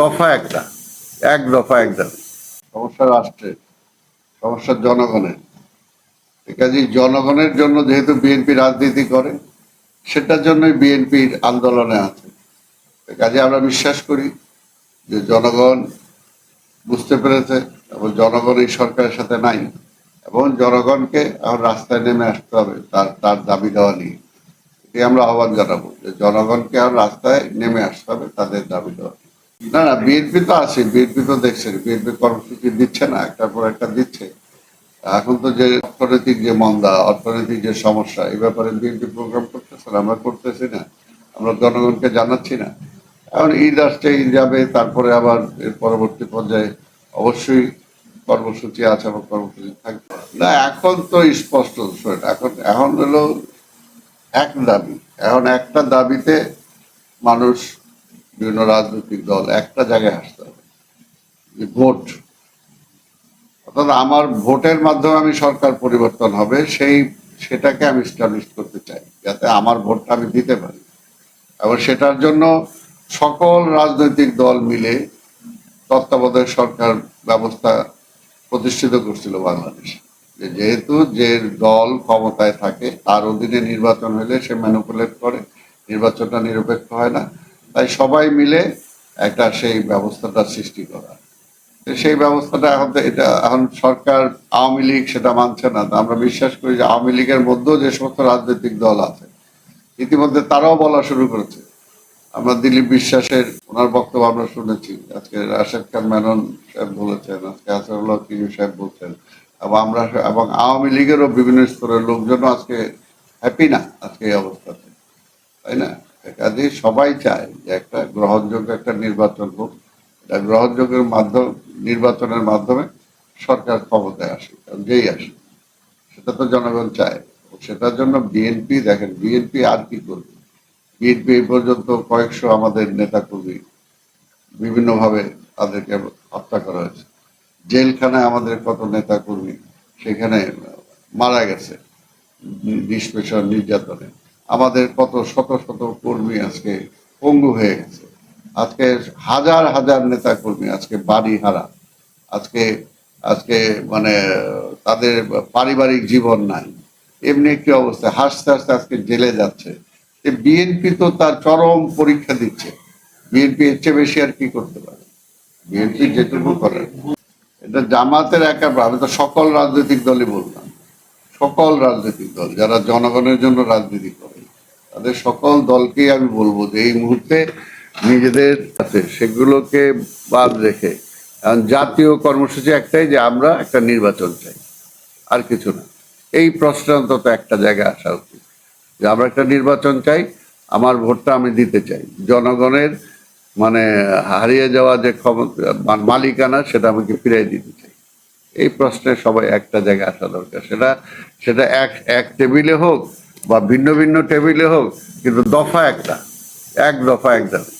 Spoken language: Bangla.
দফা একটা, এক দফা, এক দাবি সমস্যা রাষ্ট্রের সমস্যা জনগণের। কাজে জনগণের জন্য যেহেতু বিএনপি রাজনীতি করে, সেটার জন্যই বিএনপির আন্দোলনে আছে। কাজে আমরা বিশ্বাস করি যে জনগণ বুঝতে পেরেছে এবং জনগণ এই সরকারের সাথে নাই এবং জনগণকে এখন রাস্তায় নেমে আসতে হবে তার তার দাবি দেওয়া নিয়ে। এটি আমরা আহ্বান জানাব যে জনগণকে এখন রাস্তায় নেমে আসতে হবে, তাদের দাবি দেওয়া। না না, বিএনপি তো আছে, বিএনপি তো দেখছেন বিএনপি কর্মসূচি দিচ্ছে না, একটার পর একটা দিচ্ছে। এখন তো যে অর্থনৈতিক যে মন্দা, অর্থনৈতিক যে সমস্যা, এই ব্যাপারে বিএনপি প্রোগ্রাম করতেছে না, আমরা করতেছি না, আমরা জনগণকে জানাচ্ছি না। এখন ঈদ আসছে, ঈদ যাবে, তারপরে আবার এর পরবর্তী পর্যায়ে অবশ্যই কর্মসূচি আছে এবং কর্মসূচি থাকবে। না, এখন তো স্পষ্ট এখন এখন হলো এক দাবি, এখন একটা দাবিতে মানুষ বিভিন্ন রাজনৈতিক দল একটা জায়গায় আসতে হবে, যে ভোট। অর্থাৎ আমার ভোটের মাধ্যমে আমি সরকার পরিবর্তন হবে, সেই, সেটাকে আমি স্টাবলিশ করতে চাই, যাতে আমার ভোটটা আমি দিতে পারি। এবং সেটার জন্য সকল রাজনৈতিক দল মিলে তত্ত্বাবধায়ক সরকার ব্যবস্থা প্রতিষ্ঠিত করছিল বাংলাদেশ। যেহেতু যে দল ক্ষমতায় থাকে, তার অধীনে নির্বাচন হলে সে ম্যানুপুলেট করে, নির্বাচনটা নিরপেক্ষ হয় না। তাই সবাই মিলে একটা সেই ব্যবস্থাটা সৃষ্টি করা। সেই ব্যবস্থাটা এখন এটা, এখন সরকার আওয়ামী লীগ সেটা মানছে না। আমরা বিশ্বাস করি যে আওয়ামী লীগের মধ্যেও যে সমস্ত রাজনৈতিক দল আছে, ইতিমধ্যে তারাও বলা শুরু করেছে। আমরা দিলীপ বিশ্বাসের, ওনার বক্তব্য আমরা শুনেছি। আজকে রাশেদ খান মেনন সাহেব বলেছেন, আজকে আসাদুল্লাহ কিউ সাহেব বলছেন, এবং আমরা, এবং আওয়ামী লীগেরও বিভিন্ন স্তরের লোকজনও আজকে হ্যাপি না আজকে এই অবস্থাতে। তাই না? কাজে সবাই চায় যে একটা গ্রহণযোগ্য একটা নির্বাচন হোক। এটা গ্রহণযোগ্যের মাধ্যম, নির্বাচনের মাধ্যমে সরকার ক্ষমতায় আসে কারণ যেই আসে সেটা তো জনগণ চায়। সেটার জন্য বিএনপি দেখেন বিএনপি আর কি করবে? বিএনপি এই পর্যন্ত কয়েকশো আমাদের নেতাকর্মী বিভিন্নভাবে তাদেরকে হত্যা করা হয়েছে। জেলখানায় আমাদের কত নেতাকর্মী, সেখানে মারা গেছে। নিষ্পেষণ, নির্যাতনে। আমাদের কত শত শত কর্মী আজকে পঙ্গু হয়ে গেছে। আজকে হাজার হাজার নেতা কর্মী আজকে বাড়ি হারা আজকে আজকে মানে তাদের পারিবারিক জীবন নাই। এমনি একটি অবস্থা, হাসতে হাসতে আজকে জেলে যাচ্ছে। যে বিএনপি তো তার চরম পরীক্ষা দিচ্ছে। বিএনপি এর চেয়ে বেশি আর কি করতে পারে? বিএনপি যেটুকু করে। এটা জামাতের একা আমি তো সকল রাজনৈতিক দলই বললাম। সকল রাজনৈতিক দল, যারা জনগণের জন্য রাজনীতি করে। তাদের সকল দলকেই আমি বলব যে এই মুহূর্তে নিজেদের আছে সেগুলোকে বাদ রেখে জাতীয় কর্মসূচি একটাই যে আমরা একটা নির্বাচন চাই, আর কিছু না। এই প্রশ্ন অন্তত একটা জায়গায় আসা উচিত, যে আমরা একটা নির্বাচন চাই, আমার ভোটটা আমি দিতে চাই। জনগণের মানে হারিয়ে যাওয়া যে ক্ষমতা মালিকানা, সেটা আমাকে ফিরিয়ে দিতে চাই। এই প্রশ্নে সবাই একটা জায়গায় আসা দরকার। সেটা সেটা এক এক টেবিলে হোক বা ভিন্ন ভিন্ন টেবিলে হোক কিন্তু দফা একটা এক দফা এক দাবি